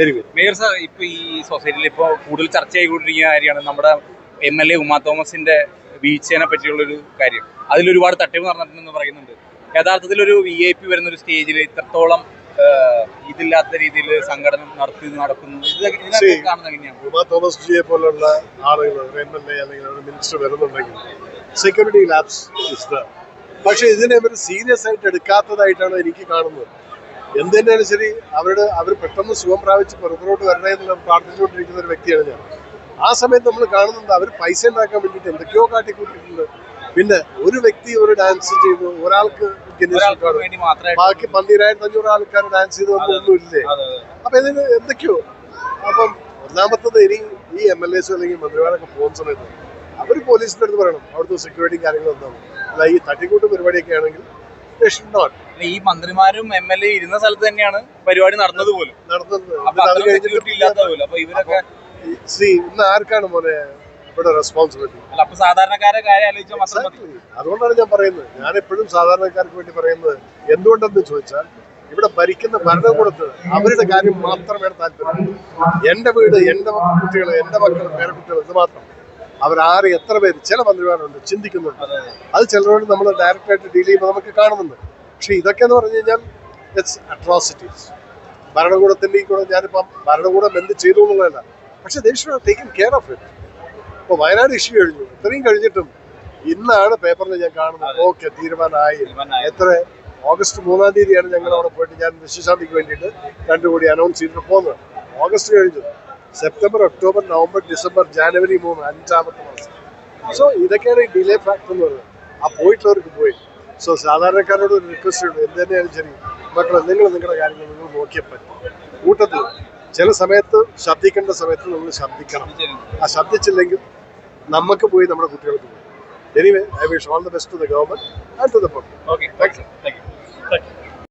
Very mayor sir ഇപ്പൊ ഈ സൊസൈറ്റിയിൽ ഇപ്പൊ കൂടുതൽ ചർച്ച ചെയ്തുകൊണ്ടിരിക്കുന്ന കാര്യമാണ് നമ്മുടെ എം എൽ എ ഉമാ തോമസിന്റെ വീഴ്ചയെ പറ്റിയുള്ള ഒരു കാര്യം. അതിൽ ഒരുപാട് തട്ടിപ്പ് നടന്നിട്ടുണ്ടെന്ന് പറയുന്നുണ്ട്. യഥാർത്ഥത്തിൽ ഒരു വി ഐ പി വരുന്ന ഒരു സ്റ്റേജിൽ ഇത്രത്തോളം ഇതില്ലാത്ത രീതിയിൽ സംഘടന നടത്തി നടക്കുന്നു ഉമാ തോമസ് ജിയെ പോലുള്ള ആളുകൾ എം എൽ എ അല്ലെങ്കിൽ മിനിസ്റ്റർ വരുന്നുണ്ടെങ്കിൽ സെക്യൂരിറ്റി ലാബ്സ് പക്ഷെ ഇതിനെ അവർ സീരിയസ് ആയിട്ട് എടുക്കാത്തതായിട്ടാണ് എനിക്ക് കാണുന്നത്. എന്ത് തന്നെയാലും ശരി അവരുടെ അവർ പെട്ടെന്ന് സുഖം പ്രാപിച്ച് പുറത്തോട്ട് വരണേ എന്ന് പ്രാർത്ഥിച്ചുകൊണ്ടിരിക്കുന്ന ഒരു വ്യക്തിയാണ് ഞാൻ. ആ സമയത്ത് നമ്മൾ കാണുന്നുണ്ട് അവർ പൈസ ഉണ്ടാക്കാൻ വേണ്ടിയിട്ട് എന്തൊക്കെയോ കാട്ടിക്കൂട്ടിയിട്ടുണ്ട്. പിന്നെ ഒരു വ്യക്തി ഒരു ഡാൻസ് ചെയ്തു ഒരാൾക്ക് ബാക്കി പന്തിരായിരത്തി അഞ്ഞൂറ് ആൾക്കാർ ഡാൻസ് ചെയ്തു ഒന്നുമില്ലേ. അപ്പൊ ഇതിന് എന്തൊക്കെയോ. അപ്പം ഒന്നാമത്തത് ഇനി ഈ എം എൽ എസ് അല്ലെങ്കിൽ മന്ത്രിമാരൊക്കെ പോകുന്ന സമയത്ത് അവർ പോലീസിന്റെ അടുത്ത് പറയണം. അവിടുത്തെ സെക്യൂരിറ്റി കാര്യങ്ങൾ എന്താണ് അല്ല ഈ തട്ടിക്കൂട്ട് പരിപാടിയൊക്കെ ആണെങ്കിൽ നോട്ട് അല്ല, ഈ മന്ത്രിമാരും എം എൽ എ ഇരുന്ന സ്ഥലത്ത് തന്നെയാണ് പരിപാടി നടന്നത് പോലും. നടത്തുന്നത് അപ്പൊ എന്നിട്ട് അത് സെക്യൂരിറ്റി ഇല്ലാത്ത പോലും. അപ്പൊ ഇവരൊക്കെ സി ഇന്ന് ആർക്കാണ് മോനെ ഇവിടെ റെസ്പോൺസിബിലിറ്റി അല്ല അപ്പൊ സാധാരണക്കാരെ കാര്യം ആലോചിച്ചാൽ മാത്രം മതി. അതുകൊണ്ടാണ് ഞാൻ പറയുന്നത്. ഞാൻ എപ്പോഴും സാധാരണക്കാർക്ക് വേണ്ടി പറയുന്നത് എന്തുകൊണ്ടെന്ന് ചോദിച്ചാൽ ഇവിടെ ഭരിക്കുന്ന ഭരണകൂടത്ത് അവരുടെ കാര്യം മാത്രമേ താല്പര്യം എന്റെ വീട് എന്റെ കുട്ടികൾ എന്റെ മക്കൾ പേരക്കുട്ടികൾ ഇത് മാത്രം. അവരാറ് എത്ര പേര് ചില മന്ത്രിമാരുണ്ട് ചിന്തിക്കുന്നുണ്ട്. അത്. ചിലരോട് നമ്മൾ ഡയറക്റ്റായിട്ട് ഡീൽ ചെയ്യുമ്പോൾ നമുക്ക് കാണുന്നുണ്ട്. പക്ഷെ ഇതൊക്കെ എന്ന് പറഞ്ഞു കഴിഞ്ഞാൽ ഇറ്റ്സ് അട്രോസിറ്റീസ് ഭരണകൂടത്തിന്റെ ഈ കൂടെ ഞാനിപ്പം ഭരണകൂടം എന്ത് ചെയ്തു എന്നുള്ളതല്ല. പക്ഷെ ദേഷ്യം ടേക്കിംഗ് കെയർ ഓഫ് ഇറ്റ് ഇപ്പൊ വയനാട് ഇഷ്യൂ കഴിഞ്ഞു. ഇത്രയും കഴിഞ്ഞിട്ടും ഇന്നാണ് പേപ്പറിൽ ഞാൻ കാണുന്നത്. ഓക്കെ തീരുമാനമായി. തീരുമാനമായി. എത്ര? ഓഗസ്റ്റ് മൂന്നാം തീയതിയാണ് ഞങ്ങൾ അവിടെ പോയിട്ട് ഞാൻ വിശ്വശാന്തിക്ക് വേണ്ടിയിട്ട് രണ്ടു കോടി അനൗൺസ് ചെയ്തിട്ട് പോകുന്നത് ഓഗസ്റ്റ് കഴിഞ്ഞു. September October November December January മൂന്ന് അഞ്ചാമത്തെ മാസം. സോ ഇതൊക്കെയാണ് ഈ ഡിലേ ഫാക്ടർ എന്ന് പറയുന്നത്. ആ പോയിട്ടുള്ളവർക്ക് പോയി. സോ സാധാരണക്കാരോട് ഒരു റിക്വസ്റ്റ് ഉണ്ട് എന്ത് തന്നെയാലും ശരി മക്കളെ നിങ്ങൾ നിങ്ങളുടെ കാര്യങ്ങൾ നിങ്ങൾ നോക്കിയേ പറ്റും. കൂട്ടത്തിൽ ചില സമയത്ത് ശബ്ദിക്കേണ്ട സമയത്ത് നമ്മൾ ശബ്ദിക്കണം. ആ ശബ്ദിച്ചില്ലെങ്കിൽ നമുക്ക് പോയി നമ്മുടെ കുട്ടികൾക്ക് പോയി anyway I wish all the best to the government and to the public okay thank you